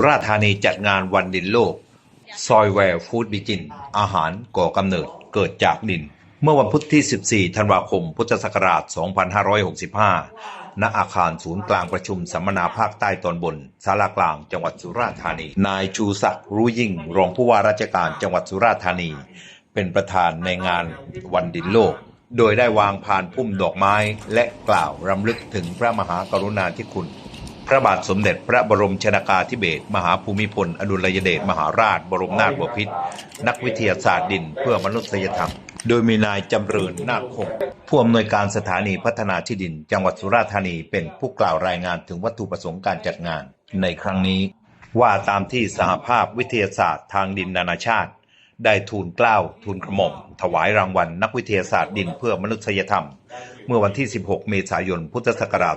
สุราษฎร์ธานีจัดงานวันดินโลก ซอยแวร์ฟู้ดบิจิน อาหารก่อกำเนิดเกิดจากดิน เมื่อวันพุธที่ 14 ธันวาคม พุทธศักราช 2565 ณ อาคารศูนย์กลางประชุมสัมมนาภาคใต้ตอนบนสารากลางจังหวัดสุราษฎร์ธานี นายชูศักดิ์รู้ยิ่ง รองผู้ว่าราชการจังหวัดสุราษฎร์ธานี เป็นประธานในงานวันดินโลกโดยได้วางพานพุ่มดอกไม้และกล่าวรำลึกถึงพระมหากรุณาธิคุณ พระบาทสมเด็จพระบรมชนากาธิเบศรมหาภูมิพล อดุลยเดชมหาราช บรมนาถบพิตรนักวิทยาศาสตร์ดินเพื่อมนุษยธรรม โดยมีนายจำเริญนาคคงผู้อำนวยการสถานีพัฒนาที่ดิน จังหวัดสุราษฎร์ธานีเป็นผู้กล่าวรายงานถึงวัตถุประสงค์การจัดงาน ในครั้งนี้ ว่าตามที่สหภาพวิทยาศาสตร์ทางดินนานาชาติ ได้ทูลเกล้าทูลกระหม่อม ถวายรางวัลนักวิทยาศาสตร์ดินเพื่อมนุษยธรรม เมื่อวันที่ 16 เมษายน พุทธศักราช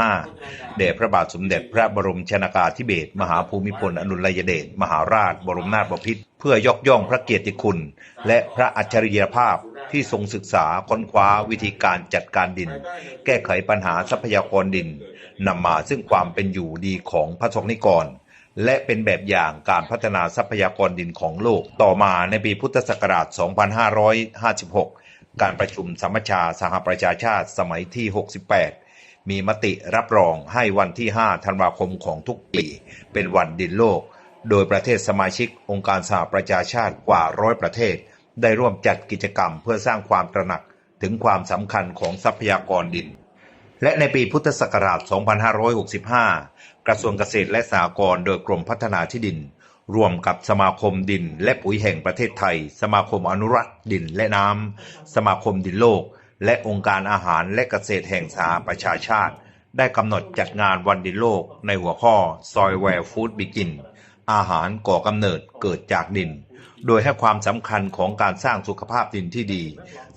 2555 แด่พระบาทสมเด็จพระบรมชนากาธิเบศรมหาภูมิพลอดุลยเดชมหาราช บรมนาถบพิตรเพื่อยกย่องพระเกียรติคุณ และพระอัจฉริยภาพที่ทรงศึกษาค้นคว้าวิธีการจัดการดิน แก้ไขปัญหาทรัพยากรดินนำมาซึ่งความเป็นอยู่ดีของพระสงฆ์นิกร และเป็นแบบอย่างการพัฒนาทรัพยากรดินของโลก ต่อมาในปีพุทธศักราช 2556 การประชุมสัมมชาสหประชาชาติสมัยที่ 68 มีมติรับรองให้วันที่ 5 ธันวาคมของทุกปี เป็นวันดินโลก โดยประเทศสมาชิกองค์การสหประชาชาติกว่าร้อยประเทศ ได้ร่วมจัดกิจกรรมเพื่อสร้างความตระหนักถึงความสำคัญของทรัพยากรดิน และในปีพุทธศักราช 2565 กระทรวงเกษตรและสหกรณ์โดยกรมพัฒนาที่ดิน ร่วมกับสมาคมดินและปุ๋ยแห่งประเทศไทย สมาคมอนุรักษ์ดินและน้ำ สมาคมดินโลก และองค์การอาหารและเกษตรแห่งสหประชาชาติ ได้กำหนดจัดงานวันดินโลกในหัวข้อ Soil Where Food Begin อาหารก่อกำเนิดเกิดจากดิน โดยให้ความสำคัญของการสร้างสุขภาพดินที่ดี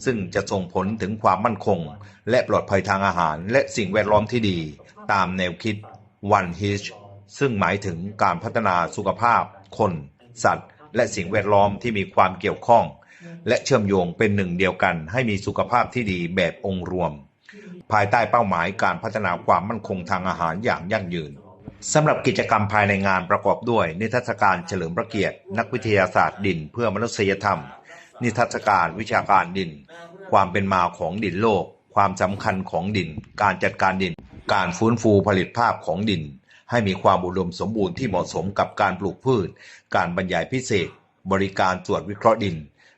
ซึ่งจะส่งผลถึงความมั่นคง และปลอดภัยทางอาหาร และสิ่งแวดล้อมที่ดี ตามแนวคิด One Health ซึ่งหมายถึงการพัฒนาสุขภาพ คน สัตว์ และสิ่งแวดล้อมที่มีความเกี่ยวข้อง และเชื่อมโยงเป็นหนึ่งเดียวกัน ให้มีสุขภาพที่ดีแบบองค์รวม ภายใต้เป้าหมายการพัฒนาความมั่นคงทางอาหารอย่างยั่งยืน สำหรับกิจกรรมภายในงานประกอบด้วย นิทรรศการเฉลิมพระเกียรติ นักวิทยาศาสตร์ดินเพื่อมนุษยธรรม นิทรรศการวิชาการดิน ความเป็นมาของดินโลก ความสำคัญของดิน การจัดการดิน การฟื้นฟูผลิตภาพของดิน ให้มีความอุดมสมบูรณ์ที่เหมาะสมกับการปลูกพืช การบรรยายพิเศษ บริการตรวจวิเคราะห์ดิน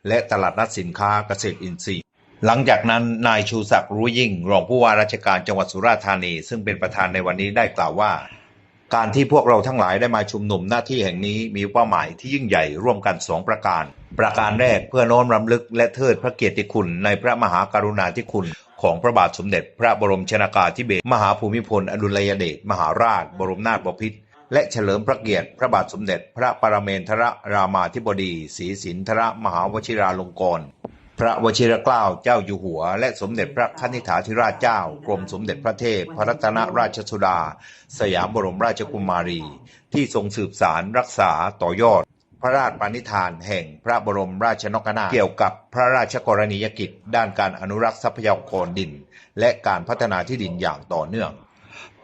และตลาดนัดสินค้าเกษตรอินทรีย์หลังจากนั้นนายชูศักดิ์รู้ยิ่งรองผู้ว่าราชการจังหวัดสุราษฎร์ธานี ซึ่งเป็นประธานในวันนี้ได้กล่าวว่า การที่พวกเราทั้งหลายได้มาชุมนุมหน้าที่แห่งนี้มีเป้าหมายที่ยิ่งใหญ่ร่วมกันสองประการ ประการแรกเพื่อโน้อมรำลึกและเทิดพระเกียรติคุณในพระมหากรุณาธิคุณ ของพระบาทสมเด็จ พระบรมชนากาธิเบศรมหาภูมิพล อดุลยเดชมหาราช บรมนาถบพิตรและเฉลิมพระเกียรติพระบาทสมเด็จ พระปรเมนทรรามาธิบดีศรีสินทรมหาวชิราลงกรณ พระวชิรเกล้าเจ้าอยู่หัว และสมเด็จพระคณิฐาธิราชเจ้า กรมสมเด็จพระเทพพระรัตนราชสุดา สยามบรมราชกุมารี ที่ทรงสืบสารรักษาต่อยอด พระราชปณิธานแห่งพระบรมราชนกนาถเกี่ยวกับพระราชกรณียกิจ ด้านการอนุรักษ์ทรัพยากรดิน และการพัฒนาที่ดินอย่างต่อเนื่อง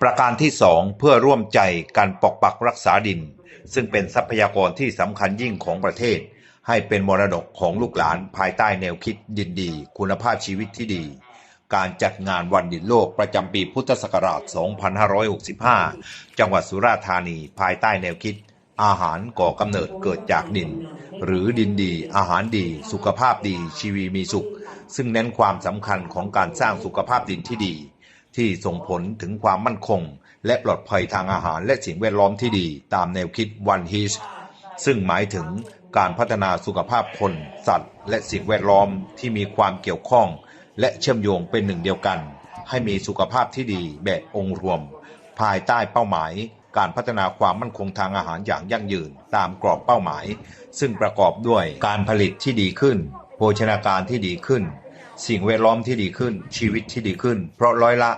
ประการที่สองเพื่อร่วมใจการปกปักรักษาดิน ซึ่งเป็นทรัพยากรที่สำคัญยิ่งของประเทศ ให้เป็นมรดกของลูกหลานภายใต้แนวคิดดินดี คุณภาพชีวิตที่ดี การจัดงานวันดินโลกประจำปีพุทธศักราช 2565 จังหวัดสุราษฎร์ธานี ภายใต้แนวคิด อาหารก่อกำเนิดเกิดจากดิน หรือดินดี อาหารดี สุขภาพดี ชีวีมีสุข ซึ่งเน้นความสำคัญของการสร้างสุขภาพดินที่ดี ที่ส่งผลถึงความมั่นคง และปลอดภัยทางอาหารและสิ่งแวดล้อมที่ดี ตามแนวคิด One Health ซึ่งหมายถึงการพัฒนาสุขภาพคน สัตว์ และสิ่งแวดล้อมที่มีความเกี่ยวข้อง และเชื่อมโยงเป็นหนึ่งเดียวกัน ให้มีสุขภาพที่ดีแบบองค์รวม ภายใต้เป้าหมาย การพัฒนาความมั่นคงทางอาหารอย่างยั่งยืนตามกรอบเป้าหมาย ซึ่งประกอบด้วยการผลิตที่ดีขึ้น โภชนาการที่ดีขึ้น สิ่งแวดล้อมที่ดีขึ้น ชีวิตที่ดีขึ้น เพราะร้อยละ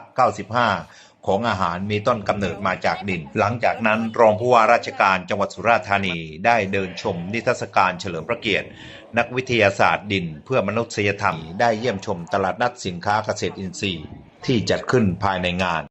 95 ของอาหารมีต้นกำเนิดมาจากดิน หลังจากนั้นรองผู้ว่าราชการจังหวัดสุราษฎร์ธานีได้เดินชมนิทรรศการเฉลิมพระเกียรติ นักวิทยาศาสตร์ดินเพื่อมนุษยธรรมได้เยี่ยมชมตลาดนัดสินค้าเกษตรอินทรีย์ที่จัดขึ้นภายในงาน